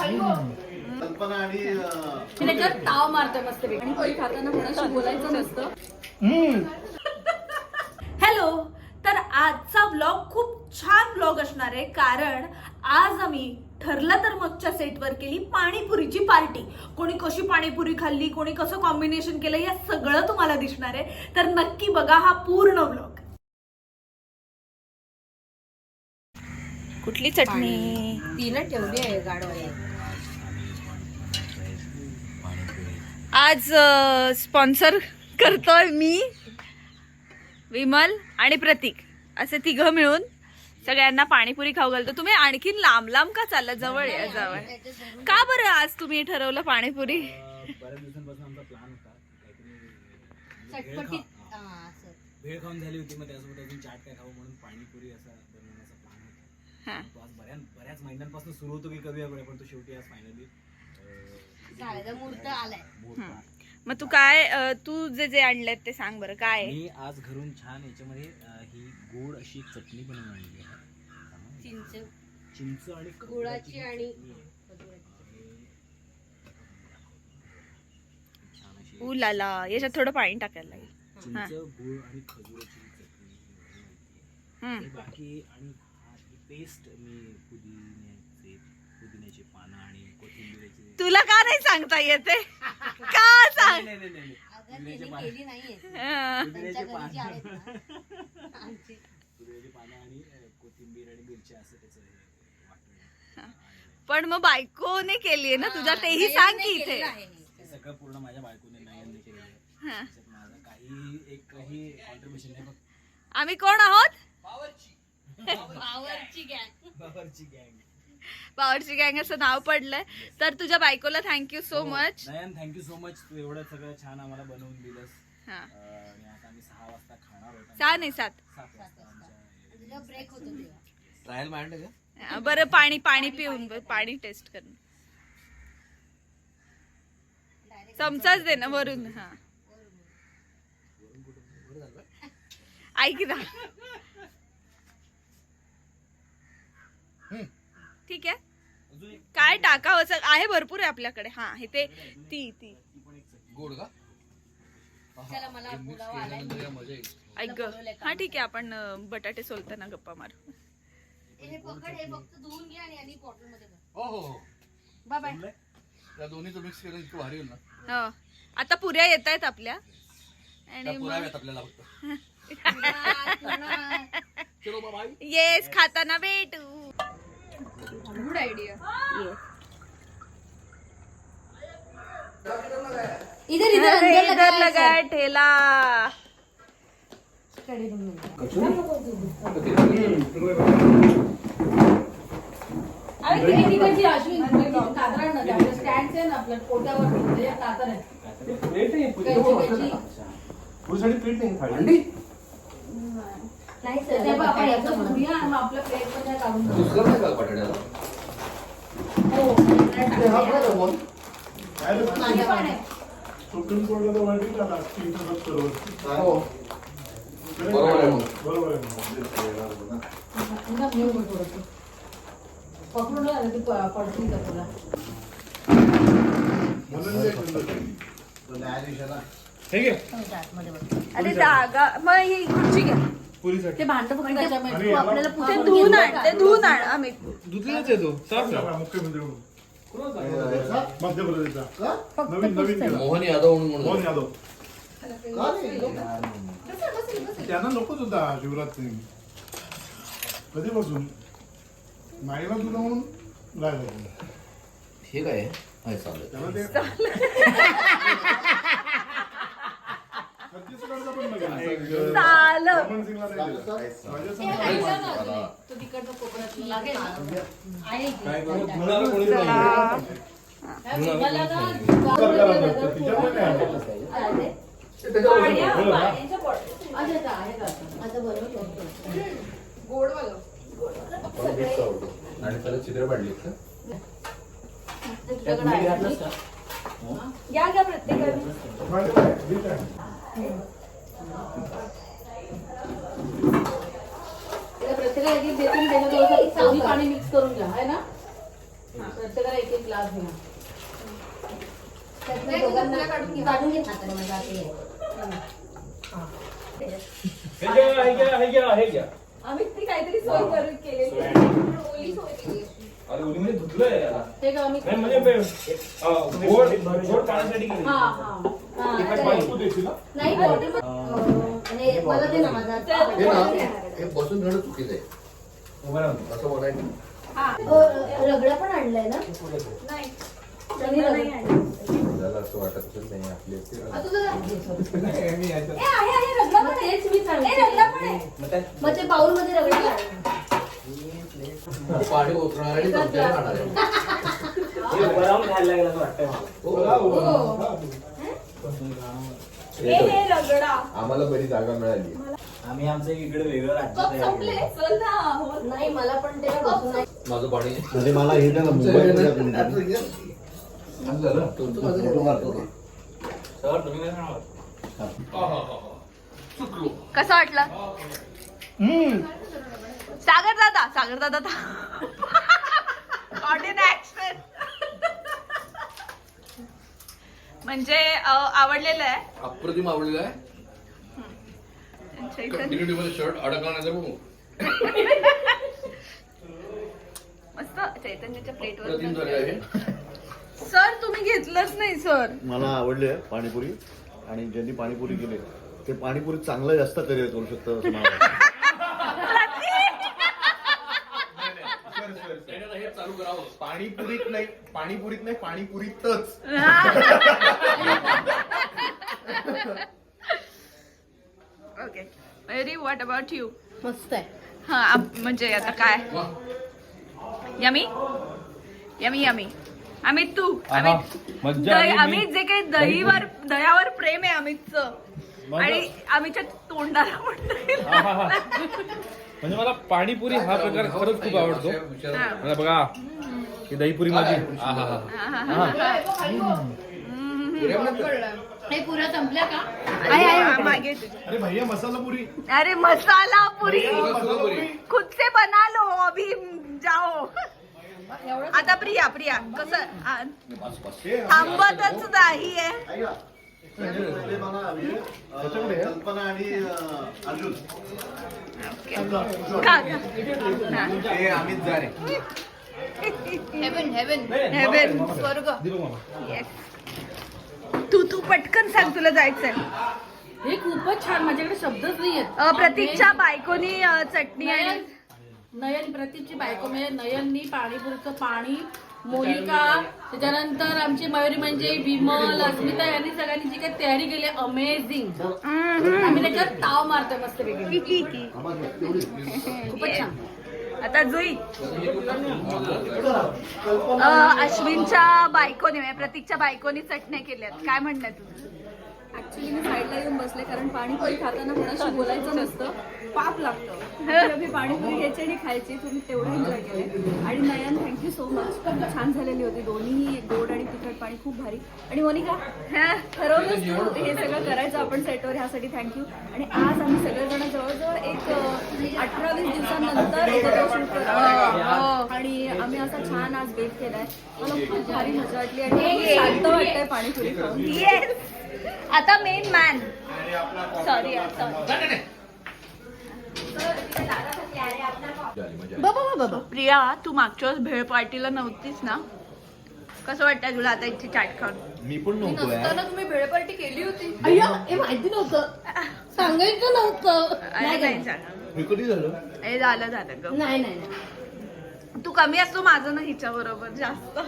कल्पना आणि ताव मारतोय मस्त आणि पोळी खाताना कोणाशी बोलायचं नसतं. हॅलो तर आजचा ब्लॉग खूप छान ब्लॉग असणार आहे कारण आज आम्ही ठरलं तर मगच्या सेटवर केली पाणीपुरीची पार्टी कोणी कशी पाणीपुरी खाल्ली कोणी कसं कॉम्बिनेशन केलं या सगळं तुम्हाला दिसणार आहे. तर नक्की बघा हा पूर्ण ब्लॉग कुठली चटणी? तिनं ठेवली आहे गाडवाई आज स्पॉन्सर करतोय मी विमल आणि प्रतीक. असे तिघं मिळून सगळ्यांना पाणीपुरी खाऊ घालतो. तुम्ही आणखीन लांब लांब का चालला? जवळ या जवळ. का बरं आज तुम्ही ठरवलं पाणीपुरी? बऱ्याच दिवसांपासून आमचा प्लॅन होता काहीतरी भेळ हा, खाऊन झाली होती मग त्यासोबत अजून चाट काय खावं म्हणून पाणीपुरी असा बनवण्याचा प्लॅन होता. हा. तो आज बऱ्याच बऱ्याच महिन्यांपासून सुरू होतो की करूया पण तो शेवटी आज फायनली आलाय. मग तू काय अं, तू जे जे आणलेत ते सांग बरं काय आहे? मी आज घरून छान याच्यामध्ये अं, ही गोड अशी चटणी बनवून आणली आहे. चिंच. चिंच आणि गुळाची खजूराची आणि छान अशी ऊ याच्यात थोडं पाणी टाकायला लागेल. हा. चिंच गुळ आणि खजूराची चटणी आहे. बाकी आणि पेस्ट मी पुदिन्याचे तुला का नाही सांगता येते? का सांग? नाही, नाही, नाही, नाही. अगं पुदिन्याची तिने पानं- केली नाहीये अं, त्यांच्या पुदिन्याची घरी जे आहेत पानं ना. आमची. पुदिन्याची पानं आणि अ, कोथिंबीर आणि मिरच्या असं त्याचं हे वाटून आणलंय. पण मग बायकोने केलीये ना? तुझ्या हा, तेही सांग की इथे. आहे हे. सगळं पूर्ण माझ्या बायकोने नयनने केलेलं आहे. हा. त्याच्यात माझं काही एकही कॉन्ट्रीब्युशन नाही फक्त. आम्ही कोण आहोत? पावरची गँग पावरची गँग असं नाव पडलंय. तर तुझ्या बायकोला thank you so much Nayan thank you so much तू एवढं सगळं छान आम्हाला बनवून दिलंस. हा. अ, आणि आता आम्ही सहा वाजता खाणार आहोत. सहा नाही सात. सात वाजता आमच्या तुझा ब्रेक होतो तेव्हा. ट्रायल मांडलं का? हा, बरं पाणी पाणी पिऊन बघ, पाणी टेस्ट कर चमचाच दे ना वरून हा. ऐक ना. ठीक आहे. काय टाकावं असं आहे भरपूर आहे आपल्याकडे. हा हे ते ती ती. गोड का? चला मला बोलावं आलाय केल्यानंतर या मजा येईल. ऐक ग. हा ठीक आहे आपण बटाटे सोलताना गप्पा मारू. हे हे फक्त धुवून घे आणि आणि बॉटलमध्ये भर. हो बाय बाय. जमलंय? त्या दोन्हीचं मिक्स केलं इतकं भारी होईल ना? हो. आता पुऱ्या येत आहेत आपल्या. आणि मग आपल्याला फक्त. चलो येस खाताना भेटू. गुड आयडिया इधर इधर अरे, अंदर इधर लगा लगा है ठेला। अरे किती अश्विन आपलं स्टँड आहे ना आपल्या पोटावर म्हणजे कातर आहे. नाही सर ते बघ, आपण याचं भरूया आणि मग आपल्या प्लेटमध्ये काढून घेऊ. हो पण आहे. सुप्रीम कोर्टला तर वाटली का राष्ट्रीय हित बरोबर बरोबर आहे मग. बरोबर आहे पुन्हा घेऊ मग थोडंसं. पकडून राहिलं ती प- पडतील का तुला? म्हणून ते केलं. तो न्यायाधीशाला. अरे जागा मग ही खुर्ची घ्या पुरीसाठी. ते भांड फक्त त्याच्यामध्ये. आणि तू याला- आपल्याला ते पुसून धुवून घेतलं आण का? ते धुवून आण अमित सांगा, मुख्यमंत्री म्हणून. मध्य प्रदेशचा नवीन नवीन केला. मोहन यादव म्हणून मोहन म्हणून यादव नाही? त्यांना नकोच होता शिवराज सिंग कधीपासून? नाईला तुला म्हणून राहिला हे काय आहे? चालेल. त्याला ते आणि त्याला चित्र पाडली का तुझ्याकडे आहे का? या घ्या प्रत्येकाने माझ्याकडे आहे. ठीक आहे. तिला प्रत्येकाला एक एक देते आणि त्याच्यात थोडंसं चवी पाणी मिक्स करून घ्या आहे ना प्रत्येकाला एक एक ग्लास घ्या त्यातलं दोघांना काढून घेत हाताने माझा हात हे. हे. घ्या हे घ्या हे घ्या हे घ्या. आम्ही ती काहीतरी सोय करून केलेली आहे. ओली सोय केली आहे. अरे उडीमध्ये धुतलंय याला. हे का आम्ही नाही म्हणजे बे- अं, गोड गोड पाण्यासाठी केली. हा हा. हा, तिखट पाणी. तू देशील ना? नाही बॉटल आणि मला दे ना माझा. हात. हे ना हे बसून घेणं चुकीचं आहे. उभं राहून. असं बोलायचं. अ, रगडा पण आणलाय ना? नाही. असं वाटत नाही आपली मग पण ते मध्ये रगडा उतरणार आणि चमच्याने खाणार आहे. हे उभं राहून खायला लागेल असं वाटतंय मला. हो. हे. रगडा. आम्हाला बरी जागा मिळाली. आम्ही आमचं इकडे वेगळं राज्य कप तयार संपले. केलं. चल ना. हो. नाही मला पण ते बसून नाही. माझं पाणी म्हणजे मला हे द्या ना झालं तुमचं माझं फोटो मारतो का? सर तुम्ही काय सांगणार कसा वाटला? सागर दादा सागर दादा म्हणजे अं, आवडलेलं आहे? अप्रतिम आवडलेलं आहे. मध्ये शर्ट बघू. मस्त चैतन्याच्या अप्रतिम प्लेटवर झाले आहे. सर तुम्ही घेतलंच नाही सर. मला आवडली पाणीपुरी आणि ज्यांनी पाणीपुरी केली ते पाणीपुरी चांगलं जास्त करिअर करू शकतं असं मला वाटतं. हे पाणीपुरीत नाही पाणीपुरीत नाही पाणीपुरीतच. Okay very what about you मस्त आहे. हा आप- म्हणजे आता काय? यमी यमी यमी अमित तू अमित दही- अमित जे काही दहीवर दह्यावर प्रेम आहे अमितचं आणि आम्हीच्या तोंडाला म्हणजे मला पाणीपुरी हा प्रकार खरंच खूप आवडतो. हा. मला बघा. ही दहीपुरी माझी. आहा हा हे. संपल्या का? मागे. अरे भैया मसाला पुरी. अरे मसाला पुरी. पुरी. खुद से बना लो अभी जाओ. आता प्रिया प्रिया कसं? थांबतच नाही आहे. ते मला हवी आहे, अं, कल्पना आणि अं, अर्जुन का का? हा. अमित जारे हेवन हेवन हेवन स्वर्ग येस तू तू पटकन सांग तुला जायचंय. हे खूपच छान माझ्याकडे शब्दच नाही अ, प्रतीकच्या बायकोनी अ, चटणी आणि नयन नयन प्रतीकची बायको म्हणजे नयननी पाणीपुरीचं पाणी मोनिका त्याच्यानंतर आमची मयुरी म्हणजे विमल अस्मिता यांनी सगळ्यांनी जी काही तयारी केली अमेझिंग आम्ही त्याच्यावर ताव मारतोय मस्त खूपच छान. आता जुई. अश्विनच्या बायकोने म्हणजे प्रतीकच्या बायकोनी चटण्या केल्यात. काय म्हणणं तुझं? ऍक्च्युली मी साईडला येऊन बसले कारण पाणीपुरी खाताना कोणाशी बोलायचं नसतं. पाप लागतं. मी पाणीपुरी घ्यायची आणि खायची तुम्ही तेवढं एन्जॉय केले आणि नयन थँक्यू सो मच खूप छान झालेली होती. दोन्ही गोड आणि तिखट पाणी खूप भारी. आणि मोनिका ठरवलंच तू हे सगळं करायचं आपण सेटवर ह्यासाठी थँक्यू आणि आज आम्ही सगळेजण जवळजवळ एक अठरा वीस दिवसानंतर. आणि आम्ही असा छान आज बेट केलाय. मला खूप भारी मजा वाटली आणि शांत वाटतंय पाणीपुरी खाऊन. येस आता मेन मॅन सॉरी सॉरी बाबा बाबा प्रिया तू मागच्या वेळेस भेळ पार्टीला नव्हतीस ना? कसं वाटतंय तुला आता इथे चाट खाऊन मी पण नव्हतो यार नसताना तुम्ही भेळ पार्टी केली होती. अय्या हे माहिती नव्हतं. सांगायचं नव्हतं. अरे नाही झालं. मी कधी झालं? हे झालं झालं ग. नाही नाही नाही. तू कमी असतो माझं ना हिच्या बरोबर जास्त.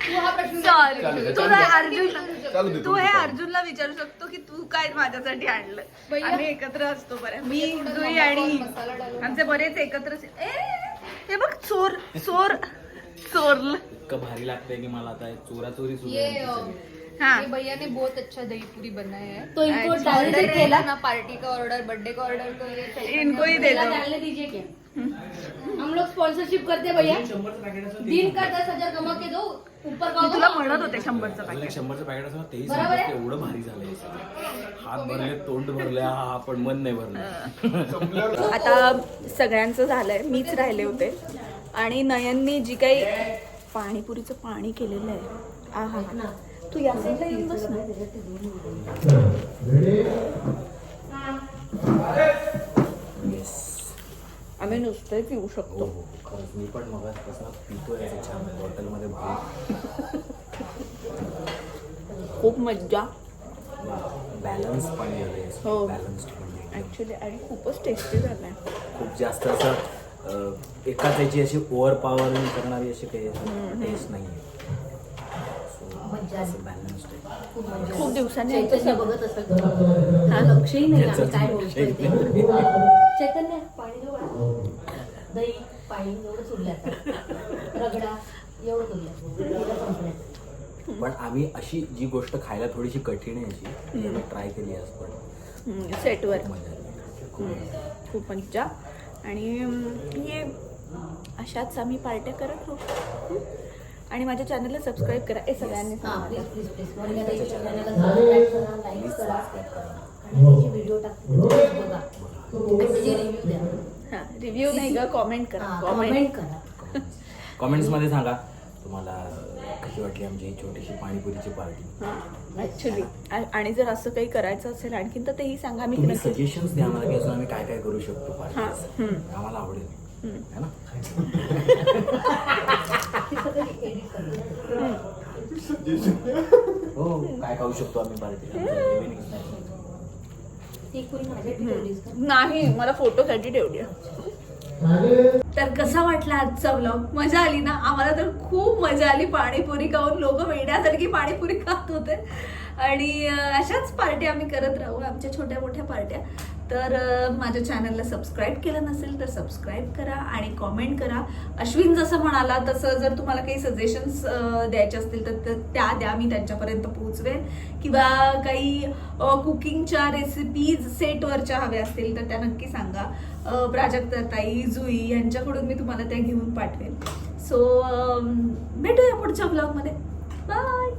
तू हा प्रश्न सॉरी चालेल, तू चालेल. अर्जुन तू तू हे. अर्जुनला विचारू शकतो? काय माझ्यासाठी आणलं. भैया. आम्ही एकत्र असतो बऱ्या मी जुई आणि आमचे बरेच एकत्र हे बघ चोर चोर चोरल इतकं भारी लागतंय की मला आता चोरा चोरी हा. ये भैया ने बहुत अच्छा दही पूरी बनाया है. तो इनको ऑर्डर ना पार्टी का ऑर्डर बर्थडे का ऑर्डर तो ये इनको ही दे दो. डालने दीजिए क्या? हम लोग स्पॉन्सरशिप करते भैया। दिन का दस हजार कमा के दो ऊपर का तुला म्हणत होते शंभरचं पाकिट शंभरचं पॅकेट असं एवढं भारी झालंय. हात भरले तोंड भरले हा पण मन नाही भरलं. आता सगळ्यांचं झालंय मीच राहिले होते. आणि नयननी जी काही पाणीपुरीचं पाणी केलेलं आहे. आहा तू या साईडला येऊन बस ना. आम्ही नुसते पिऊ हो शकतो हो. खरंच मी पण मगाचपासून पितोय असं छान बॉटलमध्ये भरून. खूप मज्जा. बॅलन्स पण हो. बॅलन्स पण ऍक्च्युली आणि खूपच टेस्टी झालंय. खूप जास्त असं अं, एकाच याची अशी ओव्हर पॉवर करणारी अशी काही टेस्ट नाही आहे बॅलन्स्ड आहे. खूप दिवसांनी बघत असेल हा लक्षही नाही काय. चैतन्य. दही पाणी एवढं सोडलं आता रगडा एवढं सोडलं पण आम्ही अशी जी गोष्ट खायला थोडीशी कठीण आहे अशी आम्ही ट्राय केली आज पण. सेटवर खूप मजा आली. खूप खूप मज्जा. आणि अं, ये अशाच आम्ही पार्ट्या करत राहू. हं? आणि माझ्या चॅनलला सबस्क्राईब करा. हे सगळ्यांनी हा सांगा. प्लीज प्लीज प्लीज मंडळी चॅनलला सबस्क्राईब करा लाईक करा. आणि व्हिडिओ टाकते ते बघा आणि त्याची रिव्ह्यू द्या हा रिव्ह्यू नाही ग कॉमेंट करा. कॉमेंट कमेंट करा. कॉमेंट्समध्ये सांगा तुम्हाला कशी वाटली आमची ही छोटीशी पाणीपुरीची पार्टी ऍक्च्युली आणि जर असं काही करायचं असेल आणखीन तर तेही सांगा मी सजेशन्स द्या आम्हाला की अजून आम्ही काय काय करू शकतो हा. आम्हाला आवडेल. है ना? हो काय खाऊ शकतो आम्ही पार्टी नाही. मला फोटोसाठी ठेवली तर कसा वाटला आजचा ब्लॉग मजा आली ना? आम्हाला तर खूप मजा आली. पाणीपुरी खाऊन लोक वेड्यासारखी पाणीपुरी खात होते. आणि अशाच पार्ट्या आम्ही करत राहू आमच्या छोट्या मोठ्या पार्ट्या. तर माझ्या चॅनलला सबस्क्राईब केलं नसेल तर सबस्क्राईब करा आणि कॉमेंट करा. अश्विन जसं म्हणाला तसं जर तुम्हाला काही सजेशन्स द्यायचे असतील तर त्या द्या. मी त्यांच्यापर्यंत पोहोचवेन. किंवा काही कुकिंगच्या रेसिपीज सेटवरच्या हव्या असतील तर त्या नक्की सांगा. अ, प्राजक्ता ताई जुई यांच्याकडून मी तुम्हाला त्या घेऊन पाठवेन. सो भेटूया पुढच्या ब्लॉगमध्ये बाय